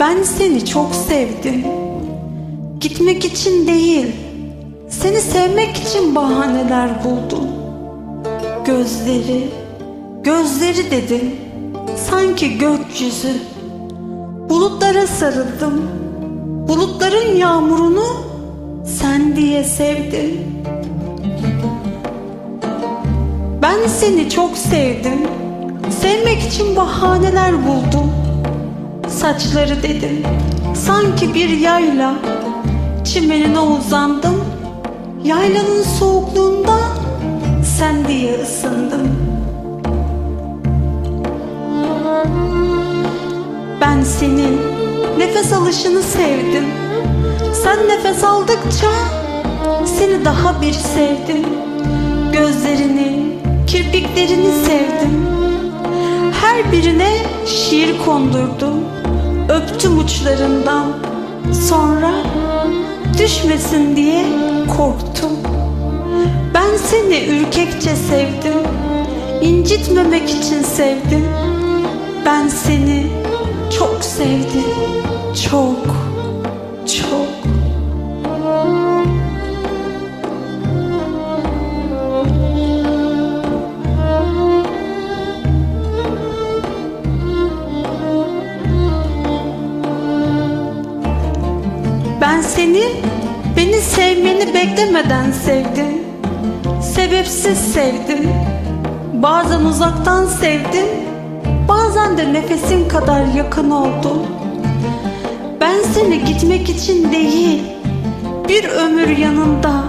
Ben seni çok sevdim. Gitmek için değil, seni sevmek için bahaneler buldum. Gözleri, gözleri dedim, sanki gökyüzü. Bulutlara sarıldım, bulutların yağmurunu sen diye sevdim. Ben seni çok sevdim, sevmek için bahaneler buldum. Saçları dedim, sanki bir yayla, çimenine uzandım. Yaylanın soğukluğunda sen diye ısındım. Ben senin nefes alışını sevdim. Sen nefes aldıkça seni daha bir sevdim. Gözlerini, kirpiklerini sevdim. Her birine şiir kondurdum. Öptüm uçlarından. Sonra düşmesin diye korktum. Ben seni ürkekçe sevdim. incitmemek için sevdim. Ben seni çok sevdim. Çok. Ben seni beni sevmeni beklemeden sevdim. Sebepsiz sevdim. Bazen uzaktan sevdim. Bazen de nefesim kadar yakın oldum. Ben seni gitmek için değil, bir ömür yanında,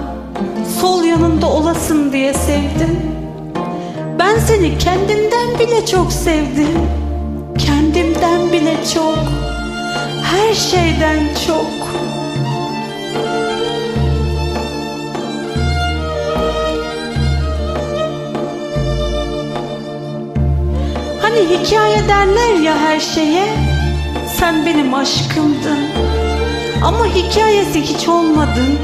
sol yanında olasın diye sevdim. Ben seni kendimden bile çok sevdim. Kendimden bile çok. Her şeyden çok. Hani hikaye derler ya her şeye. Sen benim aşkımdın. Ama hikayesi hiç olmadın.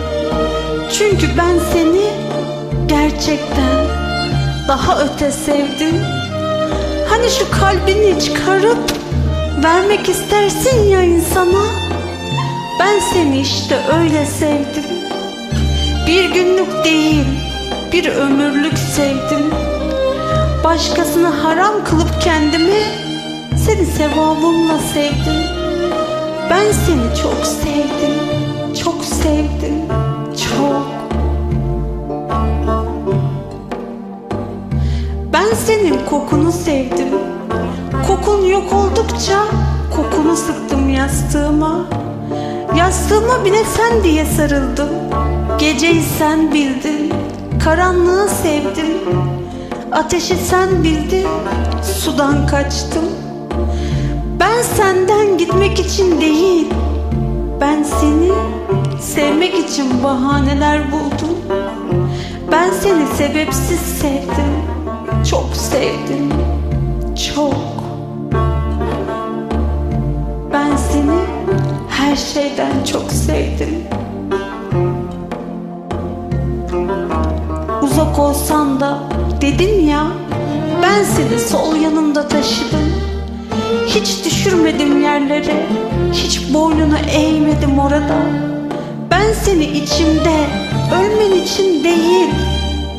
Çünkü ben seni gerçekten daha öte sevdim. Hani şu kalbini çıkarıp vermek istersin ya insana? Ben seni işte öyle sevdim. Bir günlük değil bir ömürlük sevdim Başkasını haram kılıp kendimi Seni sevabımla sevdim. Ben seni çok sevdim Çok sevdim Çok. Ben senin kokunu sevdim. Kokun yok oldukça Kokunu sıktım yastığıma. Yastığıma bile sen diye sarıldım. Geceyi sen bildin Karanlığı sevdim Ateşi sen bildin, sudan kaçtım. Ben senden gitmek için değil, ben seni sevmek için bahaneler buldum. Ben seni sebepsiz sevdim, çok sevdim, çok. Ben seni her şeyden çok sevdim. Uzak olsan da dedim ya ben seni sol yanımda taşıdım. Hiç düşürmedim yerlere, hiç boynunu eğmedim orada. Ben seni içimde, ölmen için değil,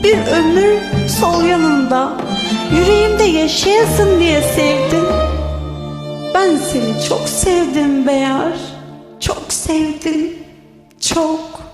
bir ömür sol yanımda, yüreğimde yaşayasın diye sevdim. Ben seni çok sevdim Beyar, çok sevdim, çok.